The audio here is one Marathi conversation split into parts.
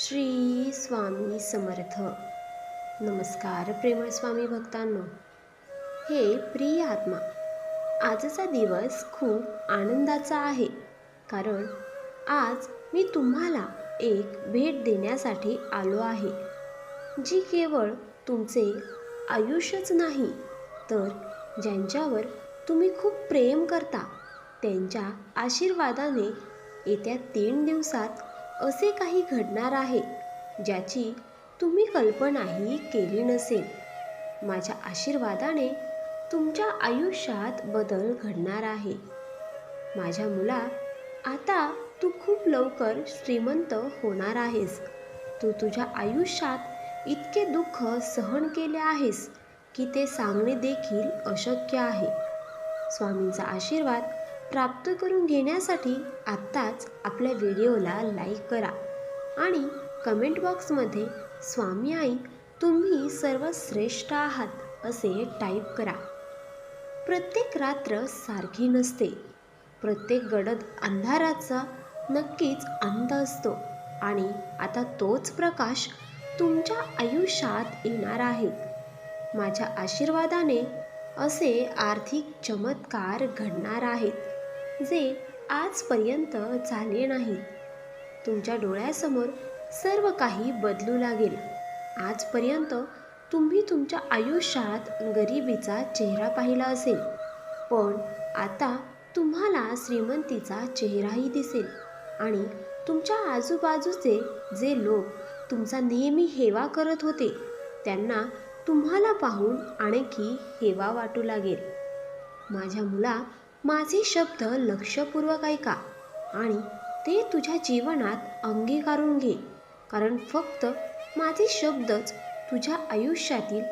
श्री स्वामी समर्थ. नमस्कार प्रेमळ स्वामी भक्तांनो. हे प्रिय आत्मा आजचा दिवस खूप आनंदाचा आहे. कारण आज मी तुम्हाला एक भेट देण्यासाठी आलो आहे जी केवळ तुमचे आयुष्यच नाही तर ज्यांच्यावर तुम्ही खूप प्रेम करता त्यांच्या आशीर्वादाने येत्या तीन दिवसात असे काही घडणार आहे ज्याची तुम्ही कल्पनाही केली नसेल. माझ्या आशीर्वादाने तुमच्या आयुष्यात बदल घडणार आहे. माझ्या मुला आता तू खूप लवकर श्रीमंत होणार आहेस. तू तुझ्या आयुष्यात इतके दुःख सहन केले आहेस की ते सांगणे देखील अशक्य आहे. स्वामींचा आशीर्वाद प्राप्त करून घेण्यासाठी आत्ताच आपल्या व्हिडिओला लाईक करा आणि कमेंट बॉक्समध्ये स्वामी आई तुम्ही सर्वश्रेष्ठ आहात असे टाईप करा. प्रत्येक रात्र सारखी नसते. प्रत्येक गडद अंधाराचा नक्कीच अंत असतो आणि आता तोच प्रकाश तुमच्या आयुष्यात येणार आहे. माझ्या आशीर्वादाने असे आर्थिक चमत्कार घडणार आहेत. जे आजपर्यंत झाले नाही. तुमच्या डोळ्यासमोर सर्व काही बदलू लागेल. आजपर्यंत तुम्ही तुमच्या आयुष्यात गरिबीचा चेहरा पाहिला असेल. पण आता तुम्हाला श्रीमंतीचा चेहराही दिसेल आणि तुमच्या आजूबाजूचे जे लोक तुमचा नेहमी हेवा करत होते त्यांना तुम्हाला पाहून आणखी हेवा वाटू लागेल. माझ्या मुला माझे शब्द लक्षपूर्वक ऐका आणि ते तुझ्या जीवनात अंगीकारून घे. कारण फक्त माझे शब्दच तुझ्या आयुष्यातील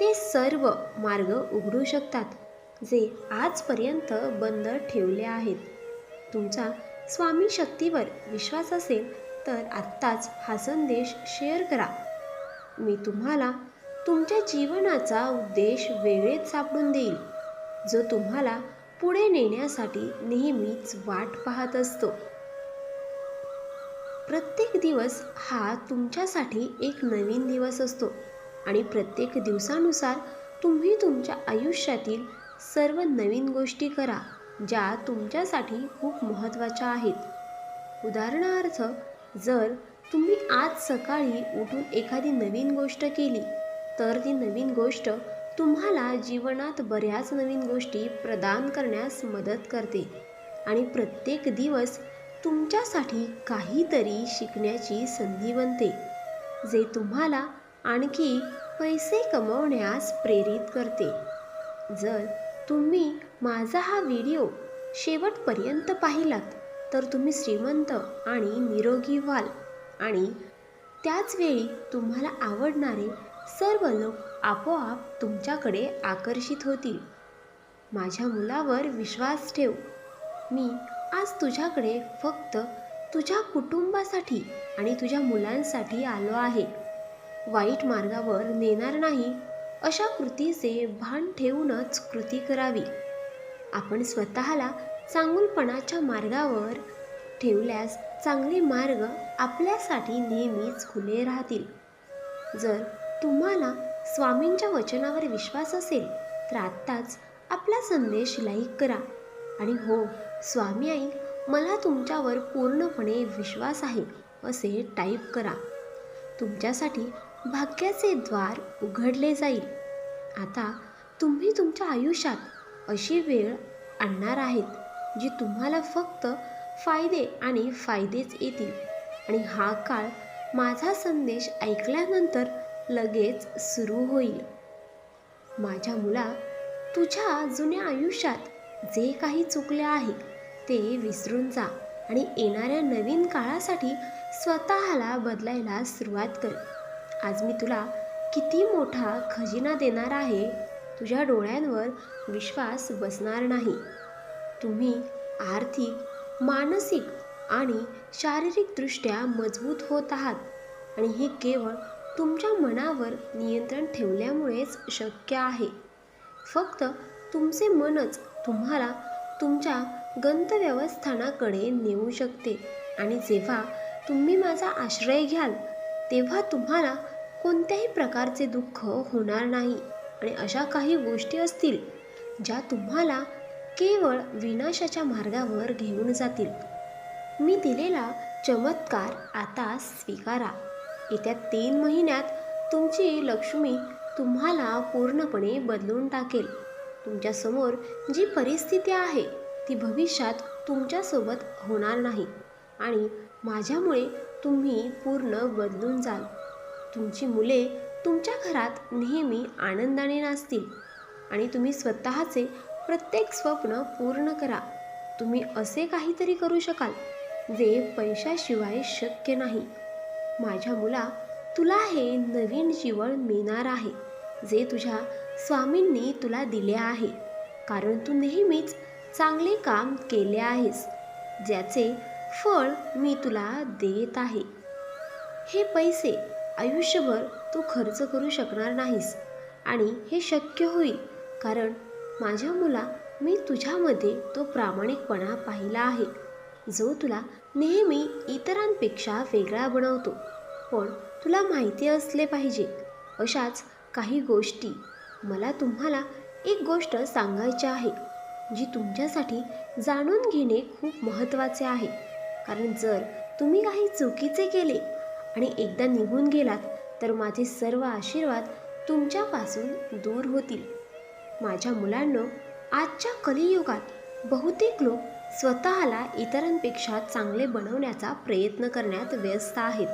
ते सर्व मार्ग उघडू शकतात जे आजपर्यंत बंद ठेवले आहेत. तुमचा स्वामी शक्तीवर विश्वास असेल तर आत्ताच हा संदेश शेअर करा. मी तुम्हाला तुमच्या जीवनाचा उद्देश वेळेत सापडून देईल. जो तुम्हाला पुढे नेण्यासाठी नेहमीच वाट पाहत असतो. प्रत्येक दिवस हा तुमच्यासाठी एक नवीन दिवस असतो आणि प्रत्येक दिवसानुसार तुम्ही तुमच्या आयुष्यातील सर्व नवीन गोष्टी करा ज्या तुमच्यासाठी खूप महत्त्वाच्या आहेत. उदाहरणार्थ जर तुम्ही आज सकाळी उठून एखादी नवीन गोष्ट केली तर ती नवीन गोष्ट तुम्हाला जीवनात बऱ्याच नवीन गोष्टी प्रदान करण्यास मदत करते आणि प्रत्येक दिवस तुमच्यासाठी काहीतरी शिकण्याची संधी बनते जे तुम्हाला आणखी पैसे कमवण्यास प्रेरित करते. जर तुम्ही माझा हा व्हिडिओ शेवटपर्यंत पाहिलात तर तुम्ही श्रीमंत आणि निरोगी व्हाल आणि त्याचवेळी तुम्हाला आवडणारे सर्व लोक आपोआप तुमच्याकडे आकर्षित होतील. माझ्या मुलावर विश्वास ठेव. मी आज तुझ्याकडे फक्त तुझ्या कुटुंबासाठी आणि तुझ्या मुलांसाठी आलो आहे. वाईट मार्गावर नेणार नाही अशा कृतीचे भान ठेवूनच कृती करावी. आपण स्वतःला चांगुलपणाच्या मार्गावर ठेवल्यास चांगले मार्ग आपल्यासाठी नेहमीच खुले राहतील. जर तुम्हाला स्वामींच्या वचनावर विश्वास असेल तर आत्ताच आपला संदेश लाईक करा. आणि हो स्वामी आई मला तुमच्यावर पूर्णपणे विश्वास आहे असे टाईप करा. तुमच्यासाठी भाग्याचे द्वार उघडले जाईल. आता तुम्ही तुमच्या आयुष्यात अशी वेळ आणणार आहेत जी तुम्हाला फक्त फायदे आणि फायदेच येतील. आणि हा काळ माझा संदेश ऐकल्यानंतर लगेच सुरू होईल. माझ्या मुला तुझ्या जुन्या आयुष्यात जे काही चुकले आहे ते विसरून जा आणि येणाऱ्या नवीन काळासाठी स्वतःला बदलायला सुरुवात कर. आज मी तुला किती मोठा खजिना देणार आहे तुझ्या डोळ्यांवर विश्वास बसणार नाही. तुम्ही आर्थिक मानसिक आणि शारीरिकदृष्ट्या मजबूत होत आहात आणि हे केवळ तुमच्या मनावर नियंत्रण ठेवल्यामुळेच शक्य आहे. फक्त तुमचे मनच तुम्हाला तुमच्या गंतव्यवस्थानाकडे नेऊ शकते आणि जेव्हा तुम्ही माझा आश्रय घ्याल तेव्हा तुम्हाला कोणत्याही प्रकारचे दुःख होणार नाही आणि अशा काही गोष्टी असतील ज्या तुम्हाला केवळ विनाशाच्या मार्गावर घेऊन जातील. मी दिलेला चमत्कार आता स्वीकारा. येत्या तीन महिन्यात तुमची लक्ष्मी तुम्हाला पूर्णपणे बदलून टाकेल. तुमच्यासमोर जी परिस्थिती आहे ती भविष्यात तुमच्यासोबत होणार नाही आणि माझ्यामुळे तुम्ही पूर्ण बदलून जाल. तुमची मुले तुमच्या घरात नेहमी आनंदाने नाचतील आणि तुम्ही स्वतःचे प्रत्येक स्वप्न पूर्ण करा. तुम्ही असे काहीतरी करू शकाल जे पैशाशिवाय शक्य नाही. माझ्या मुला तुला हे नवीन जीवन मिळणार आहे जे तुझ्या स्वामींनी तुला दिले आहे. कारण तू नेहमीच चांगले काम केले आहेस ज्याचे फळ मी तुला देत आहे. हे पैसे आयुष्यभर तू खर्च करू शकणार नाहीस आणि हे शक्य होईल कारण माझ्या मुला मी तुझ्यामध्ये तो प्रामाणिकपणा पाहिला आहे जो तुला नेहमी इतरांपेक्षा वेगळा बनवतो. पण तुला माहिती असले पाहिजे. अशाच काही गोष्टी. मला तुम्हाला एक गोष्ट सांगायची आहे जी तुमच्यासाठी जाणून घेणे खूप महत्त्वाचे आहे. कारण जर तुम्ही काही चुकीचे केले आणि एकदा निघून गेलात तर माझे सर्व आशीर्वाद तुमच्यापासून दूर होतील. माझ्या मुलांना आजच्या कलियुगात बहुतेक लोक स्वतःला इतरांपेक्षा चांगले बनवण्याचा प्रयत्न करण्यात व्यस्त आहेत.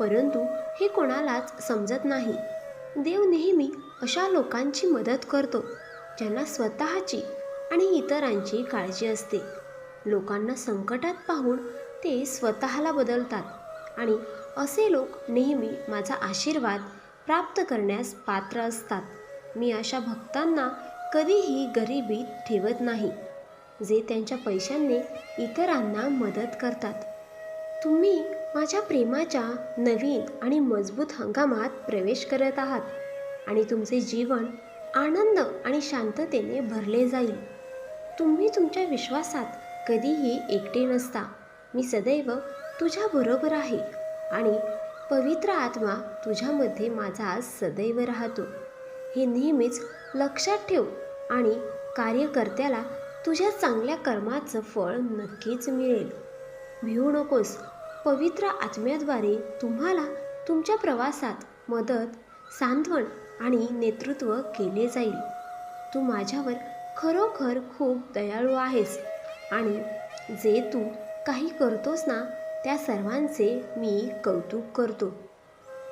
परंतु हे कोणालाच समजत नाही. देव नेहमी अशा लोकांची मदत करतो ज्यांना स्वतःची आणि इतरांची काळजी असते. लोकांना संकटात पाहून ते स्वतःला बदलतात आणि असे लोक नेहमी माझा आशीर्वाद प्राप्त करण्यास पात्र असतात. मी अशा भक्तांना कधीही गरिबीत ठेवत नाही जे त्यांच्या पैशांनी इतरांना मदत करतात. तुम्ही माझ्या प्रेमाच्या नवीन आणि मजबूत हंगामात प्रवेश करत आहात आणि तुमचे जीवन आनंद आणि शांततेने भरले जाईल. तुम्ही तुमच्या विश्वासात कधीही एकटे नसता. मी सदैव तुझ्याबरोबर आहे आणि पवित्र आत्मा तुझ्यामध्ये माझा सदैव राहतो. हे नेहमीच लक्षात ठेव आणि कार्यकर्त्याला तुझ्या चांगल्या कर्माचं फळ नक्कीच मिळेल. भिवू नकोस. पवित्र आत्म्याद्वारे तुम्हाला तुमच्या प्रवासात मदत सांत्वन आणि नेतृत्व केले जाईल. तू माझ्यावर खरोखर खूप दयाळू आहेस आणि जे तू काही करतोस ना त्या सर्वांचे मी कौतुक करतो.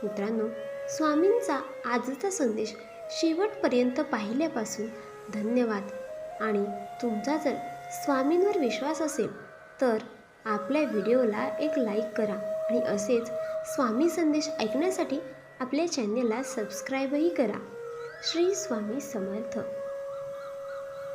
मित्रांनो स्वामींचा आजचा संदेश शेवटपर्यंत पाहिल्यापासून धन्यवाद. आणि तुमचा जर स्वामींवर विश्वास असेल तर आपल्या व्हिडिओला एक लाईक करा आणि असेच स्वामी संदेश ऐकण्यासाठी आपल्या चॅनेलला सबस्क्राईबही करा. श्री स्वामी समर्थ.